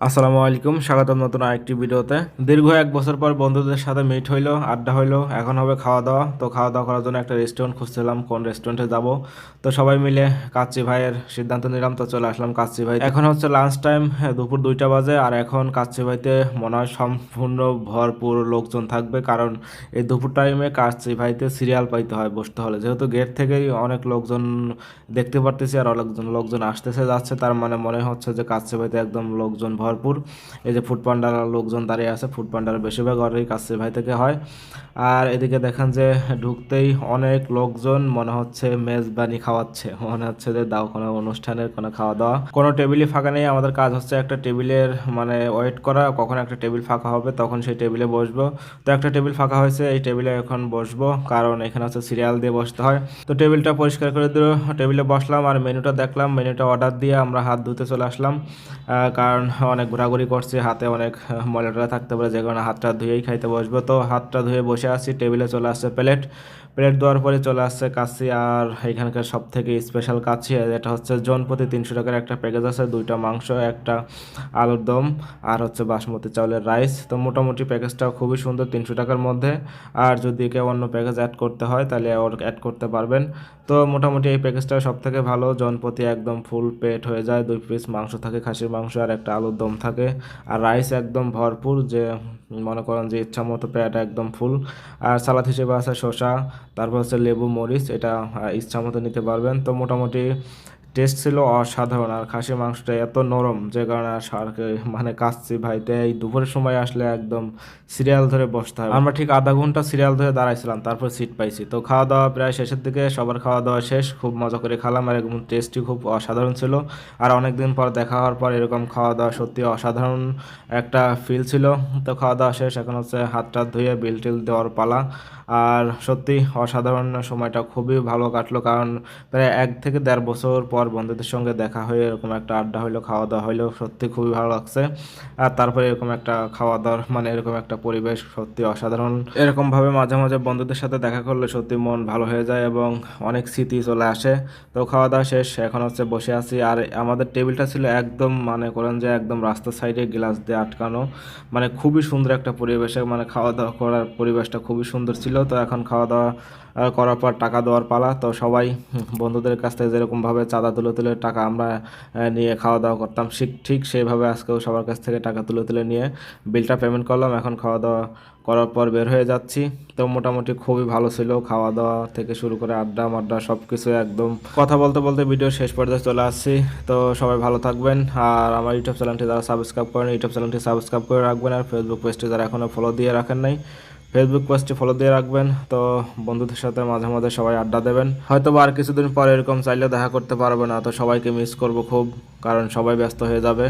আসসালামু আলাইকুম, স্বাগতম নতুন আরেকটি ভিডিওতে। দীর্ঘ এক বছর পর বন্ধুদের সাথে মিট হইল, আড্ডা হইল, এখন হবে খাওয়া দাওয়া তো খাওয়া দাওয়া করার জন্য একটা রেস্টুরেন্ট খুঁজছিলাম, কোন রেস্টুরেন্টে যাব। তো সবাই মিলে কাচ্চি ভাইয়ের সিদ্ধান্ত নিলাম, তো চলে আসলাম কাচ্চি ভাই এখন হচ্ছে লাঞ্চ টাইম দুপুর দুইটা বাজে, আর এখন কাচ্চি ভাইতে মনে হয় সম্পূর্ণ ভরপুর লোকজন থাকবে, কারণ এই দুপুর টাইমে কাচ্চি ভাইতে সিরিয়াল পাইতে হয়, বসতে হলে। যেহেতু গেট থেকেই অনেক লোকজন দেখতে পারতেছি, আর অনেকজন লোকজন আসতেছে, যাচ্ছে, তার মানে মনে হচ্ছে যে কাচ্চি ভাইতে একদম লোকজন ভরপুর। এই যে ফুড পান্ডার লোকজন দাঁড়িয়ে আছে, ফুড পান্ডার বেশিরভাগ অর্ডারই কাছে ভাই থেকে হয়। আর এদিকে দেখেন যে ঢুকতেই অনেক লোকজন, মনে হচ্ছে মেজবানি খাওয়াচ্ছে। মনে হচ্ছে যে দাও, কোনো অনুষ্ঠানের, কোনো খাওয়া দাওয়া কোনো টেবিলই ফাঁকা নেই, আমাদের কাজ হচ্ছে একটা টেবিলের মানে ওয়েট করা, কখন একটা টেবিল ফাঁকা হবে তখন সেই টেবিলে বসবো। তো একটা টেবিল ফাঁকা হয়েছে, এই টেবিলে এখন বসবো, কারণ এখানে হচ্ছে সিরিয়াল দিয়ে বসতে হয়। তো টেবিলটা পরিষ্কার করে দিল, টেবিলে বসলাম আর মেনুটা দেখলাম, মেনুটা অর্ডার দিয়ে আমরা হাত ধুতে চলে আসলাম। কারণ অনেক ঘোরাঘুরি করছি, হাতে অনেক ময়লাটা থাকতে পারে, যে কারণে হাতটা ধুয়েই খাইতে বসবো। তো হাতটা ধুয়ে বসে আছি, টেবিলে চলে আসছে প্লেট। প্লেট দেওয়ার পরে চলে আসছে কাচ্চি আর এখানকার সব থেকে স্পেশাল কাচ্চি এটা হচ্ছে জন প্রতি তিনশো টাকার একটা প্যাকেজ আছে, দুইটা মাংস, একটা আলুর দম আর হচ্ছে বাসমতি চাউলের রাইস তো মোটামুটি প্যাকেজটা খুবই সুন্দর, তিনশো টাকার মধ্যে। আর যদি কেউ অন্য প্যাকেজ অ্যাড করতে হয়, তাহলে ওর অ্যাড করতে পারবেন। তো মোটামুটি এই প্যাকেজটা সব থেকে ভালো। জনপতি একদম ফুল পেট হয়ে যায়, দুই পিস মাংস থাকে, খাসির মাংস আর একটা আলুর দম থাকে। আর রাইস একদম ভরপুর, যে মনে করেন যে ইচ্ছা মতো পেট একদম ফুল আর সালাদ হিসেবে আছে শসা, তারপর হচ্ছে লেবু মরিচ, এটা ইচ্ছা মতো নিতে পারবেন। তো মোটামুটি টেস্ট ছিল অসাধারণ আর খাসির মাংসটা এত নরম যে কারণে সারকে মানে কাচ্ছি ভাইতে এই দুপুরের সময় আসলে একদম সিরিয়াল ধরে বসতে হয় আমরা ঠিক আধা ঘণ্টা সিরিয়াল ধরে দাঁড়াইছিলাম, তারপর সিট পাইছি। তো খাওয়া দাওয়া প্রায় শেষের দিকে, সবার খাওয়া দাওয়া শেষ, খুব মজা করে খেলাম আর একদম টেস্টি খুব অসাধারণ ছিল। আর অনেকদিন পর দেখা হওয়ার পর এরকম খাওয়া দাওয়া সত্যি অসাধারণ একটা ফিল ছিল। তো খাওয়া দাওয়া শেষ, এখন হচ্ছে হাতটা ধুয়ে বিল টিল দেওয়ার পালা। আর সত্যি অসাধারণ সময়টা খুবই ভালো কাটলো, কারণ প্রায় এক থেকে দেড় বছর পর বন্ধুদের সঙ্গে দেখা হয়ে এরকম একটা আড্ডা হইল খাওয়া দাওয়া হইল, সত্যি খুবই ভালো লাগছে। আর তারপরে এরকম একটা খাওয়া দাওয়ার মানে এরকম একটা পরিবেশ সত্যি অসাধারণ। এরকম ভাবে মাঝে মাঝে বন্ধুদের সাথে দেখা করলে সত্যি মন ভালো হয়ে যায় এবং অনেক স্মৃতি চলে আসে। তো খাওয়া দাওয়া শেষ, এখন হচ্ছে বসে আছি। আর আমাদের টেবিলটা ছিল একদম মানে করেন যে একদম রাস্তার সাইডে গ্লাস দিয়ে আটকানো। মানে খুবই সুন্দর একটা পরিবেশে মানে খাওয়া দাওয়া করার পরিবেশটা খুবই সুন্দর ছিল। তো এখন খাওয়া দাওয়া করার পর টাকা দেওয়ার পালা। তো সবাই বন্ধুদের কাছ থেকে যেরকমভাবে চাঁদা তুলে তুলে টাকা আমরা নিয়ে খাওয়া দাওয়া করতাম। ঠিক ঠিক সেইভাবে আজকেও সবার কাছ থেকে টাকা তুলে তুলে নিয়ে বিলটা পেমেন্ট করলাম। এখন খাওয়া দাওয়া করার পর বের হয়ে যাচ্ছি। তো মোটামুটি খুবই ভালো ছিল। খাওয়া দাওয়া থেকে শুরু করে আড্ডা মাড্ডা সব কিছু একদম কথা বলতে বলতে ভিডিও শেষ পর্যায়ে চলে আসছি। তো সবাই ভালো থাকবেন। আর আমার ইউটিউব চ্যানেলটি যারা সাবস্ক্রাইব করেন ইউটিউব চ্যানেলটি সাবস্ক্রাইব করে রাখবেন। আর ফেসবুক পেজটি যারা এখনও ফলো দিয়ে রাখেন নাই ফেসবুক পেজটি ফলো দিয়ে রাখবেন। তো বন্ধুদের সাথে মাঝে মাঝে সবাই আড্ডা দেবেন। হয়তো আর কিছুদিন পরে এরকম চাইলে দেখা করতে পারবে না, তো সবাইকে মিস করব খুব, কারণ সবাই ব্যস্ত হয়ে যাবে।